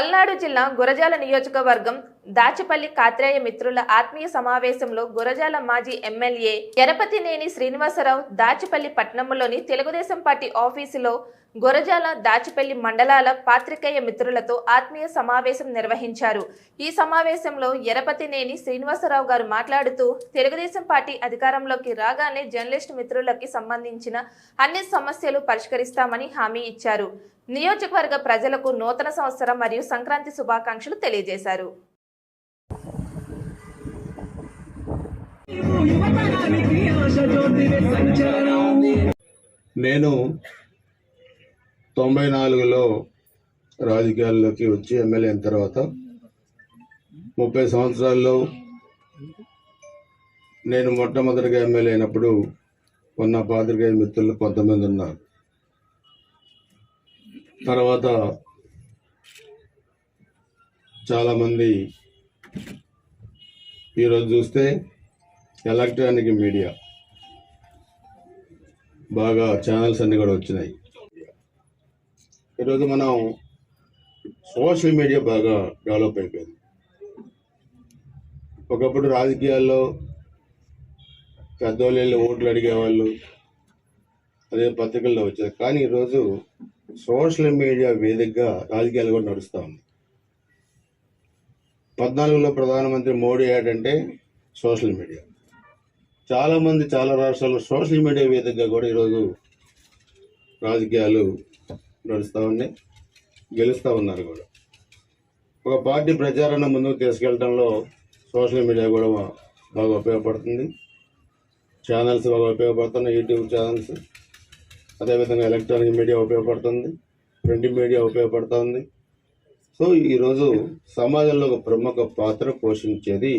పల్నాడు జిల్లా గురజాల నియోజకవర్గం దాచిపల్లి కాత్రేయ మిత్రుల ఆత్మీయ సమావేశంలో గురజాల మాజీ ఎమ్మెల్యే ఎరపతినేని శ్రీనివాసరావు దాచిపల్లి పట్టణంలోని తెలుగుదేశం పార్టీ ఆఫీసులో గురజాల దాచిపల్లి మండలాల పాత్రికేయ మిత్రులతో ఆత్మీయ సమావేశం నిర్వహించారు. ఈ సమావేశంలో ఎరపతినేని శ్రీనివాసరావు గారు మాట్లాడుతూ తెలుగుదేశం పార్టీ అధికారంలోకి రాగానే జర్నలిస్ట్ మిత్రులకి సంబంధించిన అన్ని సమస్యలు పరిష్కరిస్తామని హామీ ఇచ్చారు. నియోజకవర్గ ప్రజలకు నూతన సంవత్సరం మరియు సంక్రాంతి శుభాకాంక్షలు తెలియజేశారు. నేను తొంభై నాలుగులో రాజకీయాల్లోకి వచ్చి ఎమ్మెల్యే అయిన తర్వాత ముప్పై సంవత్సరాల్లో నేను మొట్టమొదటిగా ఎమ్మెల్యే అయినప్పుడు ఉన్న పాత్రికేయ మిత్రులు కొంతమంది ఉన్నారు. తర్వాత చాలామంది ఈరోజు చూస్తే ఎలక్ట్రానిక్ మీడియా. బాగా ఛానల్స్ అన్నీ కూడా వచ్చినాయి. ఈరోజు మనం సోషల్ మీడియా బాగా డెవలప్ అయిపోయింది. ఒకప్పుడు రాజకీయాల్లో పెద్దవాళ్ళు వెళ్ళి ఓట్లు అడిగేవాళ్ళు అదే పత్రికల్లో వచ్చారు కానీ ఈరోజు సోషల్ మీడియా వేదికగా రాజకీయాలు కూడా నడుస్తూ ఉంది పద్నాలుగులో ప్రధానమంత్రి మోడీ ఏంటంటే సోషల్ మీడియా. చాలామంది చాలా రాష్ట్రాల్లో సోషల్ మీడియా వేదికగా కూడా ఈరోజు రాజకీయాలు నడుస్తూ ఉన్నాయి గెలుస్తూ ఉన్నారు కూడా. ఒక పార్టీ ప్రచారాన్ని ముందుకు తీసుకెళ్ళడంలో సోషల్ మీడియా కూడా బాగా ఉపయోగపడుతుంది. ఛానల్స్ బాగా ఉపయోగపడుతున్నాయి యూట్యూబ్ ఛానల్స్. అదేవిధంగా ఎలక్ట్రానిక్ మీడియా ఉపయోగపడుతుంది ప్రింట్ మీడియా ఉపయోగపడుతుంది. సో ఈరోజు సమాజంలో ఒక ప్రముఖ పాత్ర పోషించేది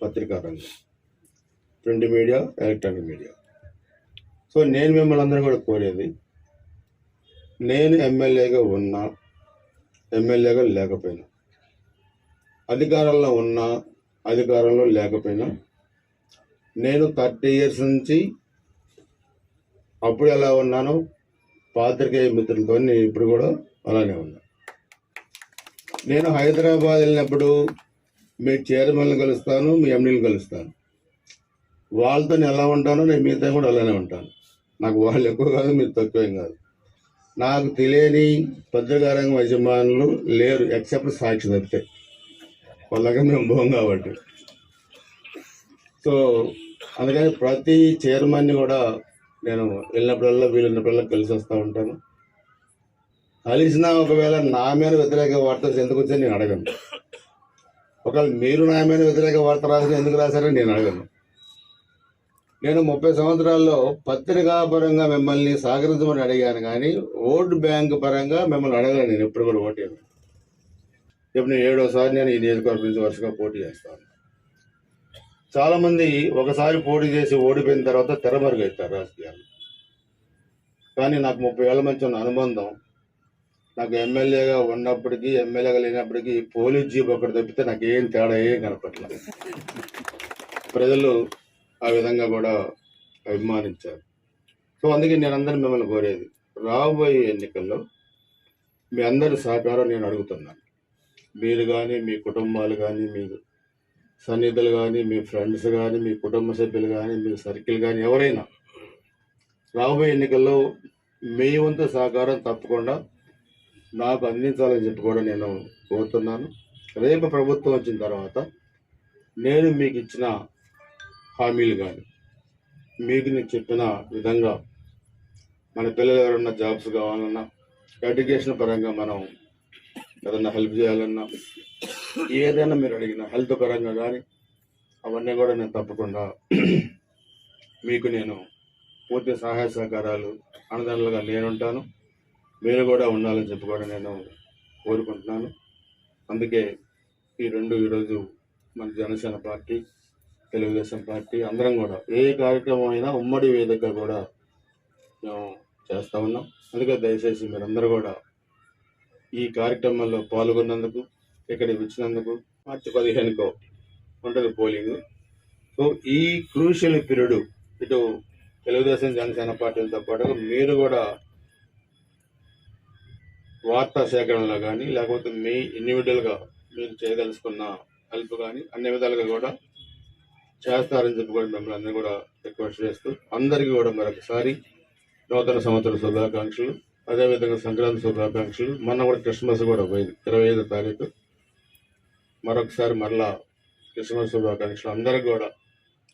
పత్రికా రంగం. Print media electronic media. So నేను మిమ్మల్ని అందరూ కూడా కోరేది నేను ఎమ్మెల్యేగా ఉన్నా ఎమ్మెల్యేగా లేకపోయినా అధికారంలో ఉన్నా అధికారంలో లేకపోయినా నేను థర్టీ ఇయర్స్ నుంచి అప్పుడు ఎలా ఉన్నానో పాత్రికేయ మిత్రులతో నేను ఇప్పుడు కూడా అలానే ఉన్నా. నేను హైదరాబాద్ వెళ్ళినప్పుడు మీ చైర్మన్లు కలుస్తాను మీ ఎండీలు కలుస్తాను. వాళ్ళతో నేను ఎలా ఉంటానో నేను మీతో కూడా అలానే ఉంటాను. నాకు వాళ్ళు ఎక్కువ కాదు మీరు తక్కువేం కాదు. నాకు తెలియని పత్రికారంగం యజమానులు లేరు ఎక్సెప్ట్ సాక్షి తప్పితే. వాళ్ళకి మేము భోం కాబట్టి. సో అందుకని ప్రతి చైర్మన్ని కూడా నేను వెళ్ళినప్పుడల్లా వీళ్ళున్నప్పుడల్లా కలిసి వస్తూ ఉంటాను. కలిసినా ఒకవేళ నా మీద వ్యతిరేక వార్తలు ఎందుకు వచ్చాయని నేను అడగను. ఒకవేళ మీరు నా మీద వ్యతిరేక వార్త రాసిన ఎందుకు రాశారని నేను అడగను. నేను ముప్పై సంవత్సరాల్లో పత్రికా పరంగా మిమ్మల్ని సహకరించమని అడిగాను కానీ ఓటు బ్యాంక్ పరంగా మిమ్మల్ని అడగను నేను ఎప్పుడు కూడా ఓటు ఇప్పుడు నేను ఏడోసారి నేను ఈ నియోజకవర్గం నుంచి వరుసగా పోటీ చేస్తాను. చాలామంది ఒకసారి పోటీ చేసి ఓడిపోయిన తర్వాత తెరమరుగవుతారు రాజకీయాలు. కానీ నాకు ముప్పై ఏళ్ళ మంచి ఉన్న అనుబంధం నాకు ఎమ్మెల్యేగా ఉన్నప్పటికీ ఎమ్మెల్యేగా లేనప్పటికీ పోలీస్ జీప్ ఒకటి తప్పితే నాకు ఏం తేడా ఏం కనపట్లేదు ప్రజలు ఆ విధంగా కూడా అభిమానించారు. సో అందుకే నేను అందరూ మిమ్మల్ని కోరేది రాబోయే ఎన్నికల్లో మీ అందరి సహకారం నేను అడుగుతున్నాను. మీరు కానీ మీ కుటుంబాలు కానీ మీ సన్నిహితులు కానీ మీ ఫ్రెండ్స్ కానీ మీ కుటుంబ సభ్యులు కానీ మీ సర్కిల్ కానీ ఎవరైనా రాబోయే ఎన్నికల్లో మీ వంతు సహకారం తప్పకుండా నాకు అందించాలని చెప్పి కూడా నేను కోరుతున్నాను. రేపు ప్రభుత్వం వచ్చిన తర్వాత నేను మీకు ఇచ్చిన హామీలు కానీ మీకు నేను చెప్పిన విధంగా మన పిల్లలు ఎవరన్నా జాబ్స్ కావాలన్నా ఎడ్యుకేషన్ పరంగా మనం ఏదన్నా హెల్ప్ చేయాలన్నా ఏదైనా మీరు అడిగిన హెల్త్ పరంగా కానీ అవన్నీ కూడా నేను తప్పకుండా మీకు నేను పూర్తి సహాయ సహకారాలు అన్నదానులుగా నేనుంటాను మీరు కూడా ఉండాలని చెప్పి కూడా నేను కోరుకుంటున్నాను. అందుకే ఈ రెండు ఈరోజు మన జనసేన పార్టీ తెలుగుదేశం పార్టీ అందరం కూడా ఏ కార్యక్రమం అయినా ఉమ్మడి వేదిక కూడా మేము చేస్తూ ఉన్నాం. అందుకే దయచేసి మీరందరూ కూడా ఈ కార్యక్రమంలో పాల్గొన్నందుకు ఇక్కడికి వచ్చినందుకు మార్చి పదిహేనుకో ఉంటుంది పోలింగ్. సో ఈ క్రూషియల్ పీరియడ్ ఇటు తెలుగుదేశం జనసేన పార్టీలతో పాటు మీరు కూడా వార్తా సేకరణలో కానీ లేకపోతే మీ ఇండివిజువల్గా మీరు చేయదలుచుకున్న హెల్ప్ కానీ అన్ని విధాలుగా కూడా చేస్తారని చెప్పి కూడా మిమ్మల్ని అందరూ కూడా రిక్వెస్ట్ చేస్తూ అందరికీ కూడా మరొకసారి నూతన సంవత్సర శుభాకాంక్షలు. అదేవిధంగా సంక్రాంతి శుభాకాంక్షలు. మొన్న కూడా క్రిస్మస్ కూడా పోయింది. ఇరవై ఐదో తారీఖు. మరొకసారి మరలా క్రిస్మస్ శుభాకాంక్షలు. అందరికి కూడా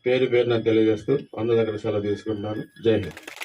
పేరు పేరున తెలియజేస్తూ అందరి దగ్గర సెలవు తీసుకుంటున్నాను. జై హింద్.